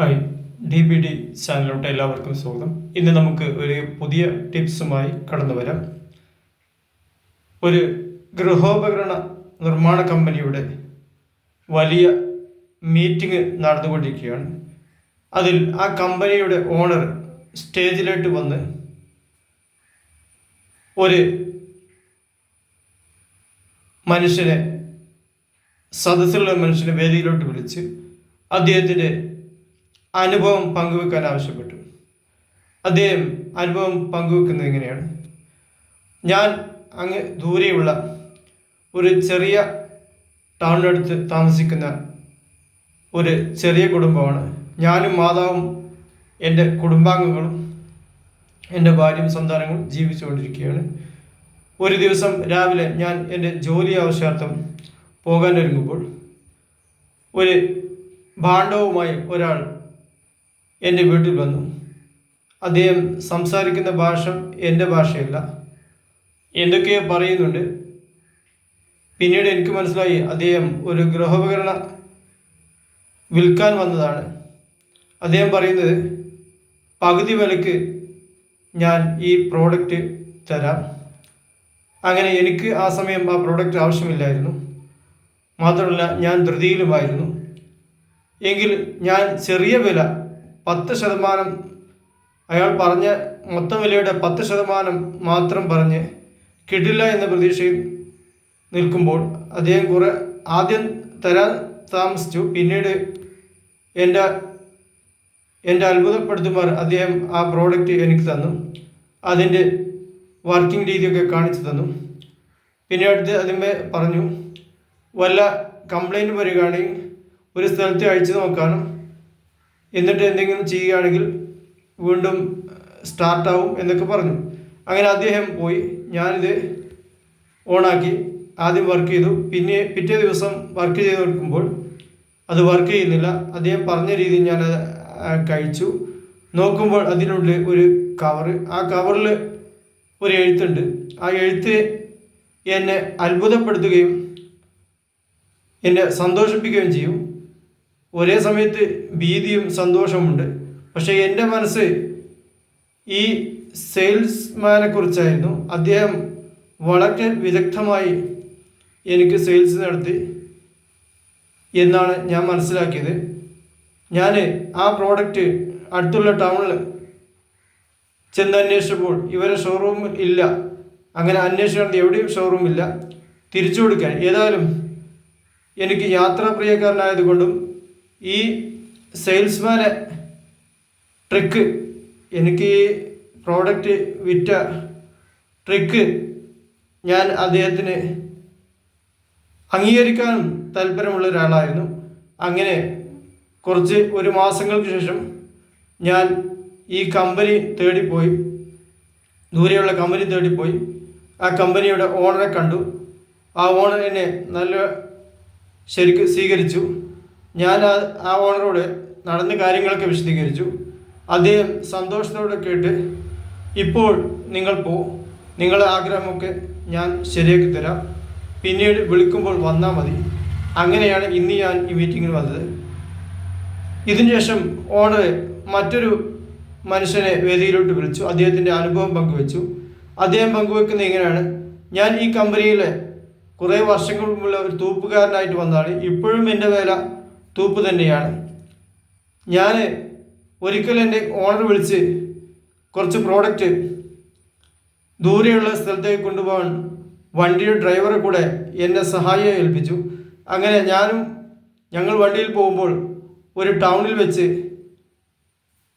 Hi D B D ചാനലിലോട്ട് എല്ലാവർക്കും സ്വാഗതം. ഇന്ന് നമുക്ക് ഒരു പുതിയ ടിപ്സുമായി കടന്നു വരാം. ഒരു ഗൃഹോപകരണ നിർമ്മാണ കമ്പനിയുടെ വലിയ മീറ്റിംഗ് നടന്നുകൊണ്ടിരിക്കുകയാണ്. അതിൽ ആ കമ്പനിയുടെ ഓണർ സ്റ്റേജിലോട്ട് വന്ന് ഒരു മനുഷ്യനെ സദസ്സിലുള്ള മനുഷ്യനെ വേദിയിലോട്ട് വിളിച്ച് അദ്ദേഹത്തിന്റെ അനുഭവം പങ്കുവെക്കാൻ ആവശ്യപ്പെട്ടു. അദ്ദേഹം അനുഭവം പങ്കുവെക്കുന്നത് എങ്ങനെയാണ്? ഞാൻ അങ്ങ് ദൂരെയുള്ള ഒരു ചെറിയ ടൗണിനടുത്ത് താമസിക്കുന്ന ഒരു ചെറിയ കുടുംബമാണ്. ഞാനും മാതാവും എന്റെ കുടുംബാംഗങ്ങളും എന്റെ ഭാര്യയും സന്താനങ്ങളും ജീവിച്ചുകൊണ്ടിരിക്കുകയാണ്. ഒരു ദിവസം രാവിലെ ഞാൻ എന്റെ ജോലി ആവശ്യാർത്ഥം പോകാൻ ഒരുങ്ങുമ്പോൾ ഒരു ഭാണ്ഡവുമായി ഒരാൾ എന്റെ വീട്ടിൽ വന്നു. അദ്ദേഹം സംസാരിക്കുന്ന ഭാഷ എന്റെ ഭാഷയല്ല. എന്തൊക്കെയോ പറയുന്നുണ്ട്. പിന്നീട് എനിക്ക് മനസ്സിലായി അദ്ദേഹം ഒരു ഗൃഹോപകരണ വിൽക്കാൻ വന്നതാണ്. അദ്ദേഹം പറയുന്നത് പകുതി വിലക്ക് ഞാൻ ഈ പ്രോഡക്റ്റ് തരാം. അങ്ങനെ എനിക്ക് ആ സമയം ആ പ്രോഡക്റ്റ് ആവശ്യമില്ലായിരുന്നു. മാത്രമല്ല ഞാൻ ധൃതിയിലുമായിരുന്നു. എങ്കിൽ ഞാൻ ചെറിയ വില പത്ത് ശതമാനം അയാൾ പറഞ്ഞ മൊത്തം വിലയുടെ പത്ത് ശതമാനം മാത്രം പറഞ്ഞ് കിട്ടില്ല എന്ന പ്രതീക്ഷയിൽ നിൽക്കുമ്പോൾ അദ്ദേഹം കുറെ ആദ്യം തരാൻ താമസിച്ചു. പിന്നീട് എന്റെ എന്റെ അത്ഭുതപ്പെടുത്തുമാർ അദ്ദേഹം ആ പ്രോഡക്റ്റ് എനിക്ക് തന്നു. അതിന്റെ വർക്കിംഗ് രീതിയൊക്കെ കാണിച്ചു തന്നു. പിന്നെ അടുത്ത് അതിന്മേ പറഞ്ഞു വല്ല കംപ്ലൈന്റ് വരികയാണെങ്കിൽ ഒരു സ്ഥലത്ത് അയച്ചു നോക്കാനും എന്നിട്ട് എന്തെങ്കിലും ചെയ്യുകയാണെങ്കിൽ വീണ്ടും സ്റ്റാർട്ടാവും എന്നൊക്കെ പറഞ്ഞു. അങ്ങനെ അദ്ദേഹം പോയി. ഞാനിത് ഓണാക്കി. ആദ്യം വർക്ക് ചെയ്തു. പിന്നെ പിറ്റേ ദിവസം വർക്ക് ചെയ്ത് നോക്കുമ്പോൾ അത് വർക്ക് ചെയ്യുന്നില്ല. അദ്ദേഹം പറഞ്ഞ രീതിയിൽ ഞാൻ കഴിച്ചു. നോക്കുമ്പോൾ അതിനുള്ളിൽ ഒരു കവറ് ആ കവറിൽ ഒരു എഴുത്തുണ്ട്. ആ എഴുത്ത് എന്നെ അത്ഭുതപ്പെടുത്തുകയും എന്നെ സന്തോഷിപ്പിക്കുകയും ചെയ്യും. ഒരേ സമയത്ത് ഭീതിയും സന്തോഷമുണ്ട് പക്ഷേ എന്റെ മനസ്സ് ഈ സെയിൽസ്മാനെ കുറിച്ചായിരുന്നു. അദ്ദേഹം വളരെ വിദഗ്ധമായി എനിക്ക് സെയിൽസ് നടത്തി എന്നാണ് ഞാൻ മനസ്സിലാക്കിയത്. ഞാൻ ആ പ്രോഡക്റ്റ് അടുത്തുള്ള ടൗണിൽ ചെന്ന് അന്വേഷിച്ചപ്പോൾ ഇവരെ ഷോറൂം ഇല്ല. അങ്ങനെ അന്വേഷിച്ചിട്ട് എവിടെയും ഷോറൂം ഇല്ല. തിരിച്ചു കൊടുക്കാൻ. ഏതായാലും എനിക്ക് യാത്രാപ്രിയക്കാരനായതുകൊണ്ടും ഈ സെയിൽസ്മാനെ ട്രിക്ക് എനിക്ക് ഈ പ്രോഡക്റ്റ് വിറ്റ ട്രിക്ക് ഞാൻ അദ്ദേഹത്തിന് അംഗീകരിക്കാൻ താല്പര്യമുള്ള ഒരാളായിരുന്നു. അങ്ങനെ കുറച്ച് ഒരു മാസങ്ങൾക്ക് ശേഷം ഞാൻ ഈ കമ്പനി തേടിപ്പോയി. ദൂരെയുള്ള കമ്പനി തേടിപ്പോയി. ആ കമ്പനിയുടെ ഓണറെ കണ്ടു. ആ ഓണർ എന്നെ നല്ല ശരിക്ക് സ്വീകരിച്ചു. ഞാൻ ആ ഓണറോട് നടന്ന കാര്യങ്ങളൊക്കെ വിശദീകരിച്ചു. അദ്ദേഹം സന്തോഷത്തോടെ കേട്ട് ഇപ്പോൾ നിങ്ങൾ പോ നിങ്ങളുടെ ആഗ്രഹമൊക്കെ ഞാൻ ശരിയാക്കി തരാം. പിന്നീട് വിളിക്കുമ്പോൾ വന്നാൽ മതി. അങ്ങനെയാണ് ഇന്ന് ഞാൻ ഈ മീറ്റിങ്ങിൽ വന്നത്. ഇതിനുശേഷം ഓണർ മറ്റൊരു മനുഷ്യനെ വേദിയിലോട്ട് വിളിച്ചു. അദ്ദേഹത്തിന്റെ അനുഭവം പങ്കുവെച്ചു. അദ്ദേഹം പങ്കുവെക്കുന്നത് ഇങ്ങനെയാണ്. ഞാൻ ഈ കമ്പനിയിലെ കുറേ വർഷങ്ങൾ മുമ്പുള്ള ഒരു തൂപ്പുകാരനായിട്ട് വന്നാണ്. ഇപ്പോഴും എന്റെ വേല തൂപ്പ് തന്നെയാണ്. ഞാൻ ഒരിക്കൽ എന്റെ ഓണർ വിളിച്ച് കുറച്ച് പ്രോഡക്റ്റ് ദൂരെയുള്ള സ്ഥലത്തേക്ക് കൊണ്ടുപോകാൻ വണ്ടിയുടെ ഡ്രൈവറെ കൂടെ എന്നെ സഹായം ഏൽപ്പിച്ചു. അങ്ങനെ ഞാനും ഞങ്ങൾ വണ്ടിയിൽ പോകുമ്പോൾ ഒരു ടൗണിൽ വെച്ച്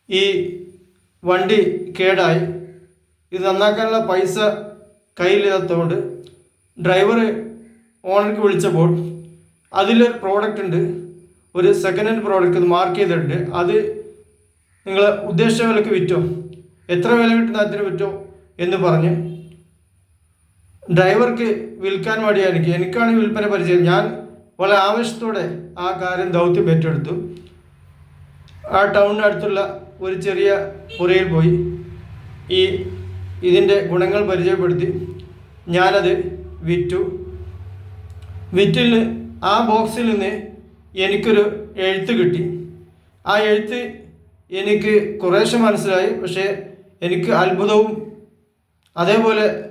ഈ വണ്ടി കേടായി. ഇത് നന്നാക്കാനുള്ള പൈസ കയ്യിലില്ലാത്തതുകൊണ്ട് ഡ്രൈവർ ഓണർക്ക് വിളിച്ചപ്പോൾ അതിലൊരു പ്രോഡക്റ്റ് ഉണ്ട്. ഒരു സെക്കൻഡ് ഹാൻഡ് പ്രോഡക്റ്റ് മാർക്ക് ചെയ്തിട്ടുണ്ട്. അത് നിങ്ങൾ ഉദ്ദേശിച്ച വിലക്ക് വിറ്റോ? എത്ര വില കിട്ടുന്ന അതിന് വിറ്റോ എന്ന് പറഞ്ഞ് ഡ്രൈവർക്ക് വിൽക്കാൻ വേണ്ടിയാണ് എനിക്ക് എനിക്കാണ് വിൽപ്പന പരിചയം. ഞാൻ വളരെ ആവേശത്തോടെ ആ കാര്യം ദൗത്യം ഏറ്റെടുത്തു. ആ ടൗണിനടുത്തുള്ള ഒരു ചെറിയ പുരയിൽ പോയി ഈ ഇതിന്റെ ഗുണങ്ങൾ പരിചയപ്പെടുത്തി. ഞാനത് വിറ്റു. വിറ്റിൽ ആ ബോക്സിൽ നിന്ന് എനിക്കൊരു എഴുത്ത് കിട്ടി. ആ എഴുത്ത് എനിക്ക് കുറേശ്ശെ മനസ്സിലായി. പക്ഷേ എനിക്ക് അത്ഭുതവും അതേപോലെ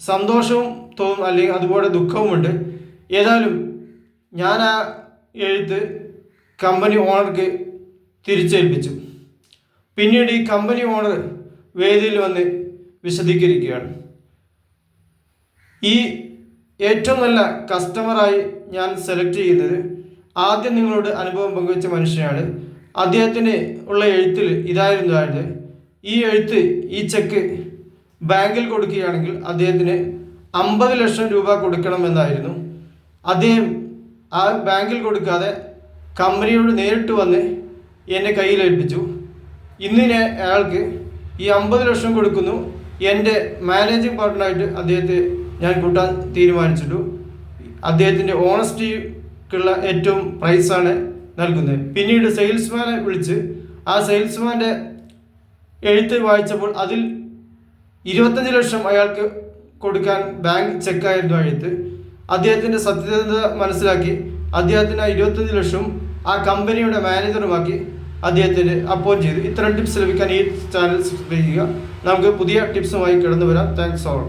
സന്തോഷവും തോന്നും അല്ലെങ്കിൽ അതുപോലെ ദുഃഖവുമുണ്ട്. ഏതായാലും ഞാൻ ആ എഴുത്ത് കമ്പനി ഓണർക്ക് തിരിച്ചേൽപ്പിച്ചു. പിന്നീട് ഈ കമ്പനി ഓണർ വേദിയിൽ വന്ന് വിശദീകരിക്കുകയാണ്. ഈ ഏറ്റവും നല്ല കസ്റ്റമറായി ഞാൻ സെലക്ട് ചെയ്യുന്നത് ആദ്യം നിങ്ങളോട് അനുഭവം പങ്കുവച്ച മനുഷ്യനാണ്. അദ്ദേഹത്തിന് ഉള്ള എഴുത്തിൽ ഇതായിരുന്നു ഈ എഴുത്ത് ഈ ചെക്ക് ബാങ്കിൽ കൊടുക്കുകയാണെങ്കിൽ അദ്ദേഹത്തിന് അമ്പത് ലക്ഷം രൂപ കൊടുക്കണമെന്നായിരുന്നു അദ്ദേഹം ആ ബാങ്കിൽ കൊടുക്കാതെ കമ്പനിയോട് നേരിട്ട് വന്ന് എന്നെ കയ്യിലേൽപ്പിച്ചു ഇന്നിനെ അയാൾക്ക് ഈ അമ്പത് ലക്ഷം കൊടുക്കുന്നു. എന്റെ മാനേജിങ് പാർട്ട്ണറായിട്ട് അദ്ദേഹത്തെ ഞാൻ കൂട്ടാൻ തീരുമാനിച്ചിട്ടു. അദ്ദേഹത്തിന്റെ ഓണസ്റ്റിക്കുള്ള ഏറ്റവും പ്രൈസാണ് നൽകുന്നത്. പിന്നീട് സെയിൽസ്മാനെ വിളിച്ച് ആ സെയിൽസ്മാന്റെ എഴുത്ത് വായിച്ചപ്പോൾ അതിൽ ഇരുപത്തഞ്ച് ലക്ഷം അയാൾക്ക് കൊടുക്കാൻ ബാങ്ക് ചെക്കായിരുന്നു എഴുത്ത്. അദ്ദേഹത്തിന്റെ സത്യസന്ധത മനസ്സിലാക്കി. അദ്ദേഹത്തിന് ആ ഇരുപത്തഞ്ച് ലക്ഷം ആ കമ്പനിയുടെ മാനേജറുമാക്കി അദ്ദേഹത്തിന് അപ്പോയിന്റ് ചെയ്തു. ഇത്തരം ടിപ്സ് ലഭിക്കാൻ ഈ ചാനൽ സബ്സ്ക്രൈബ് ചെയ്യുക. നമുക്ക് പുതിയ ടിപ്സുമായി കിടന്നു വരാം താങ്ക്സ് ഓൾ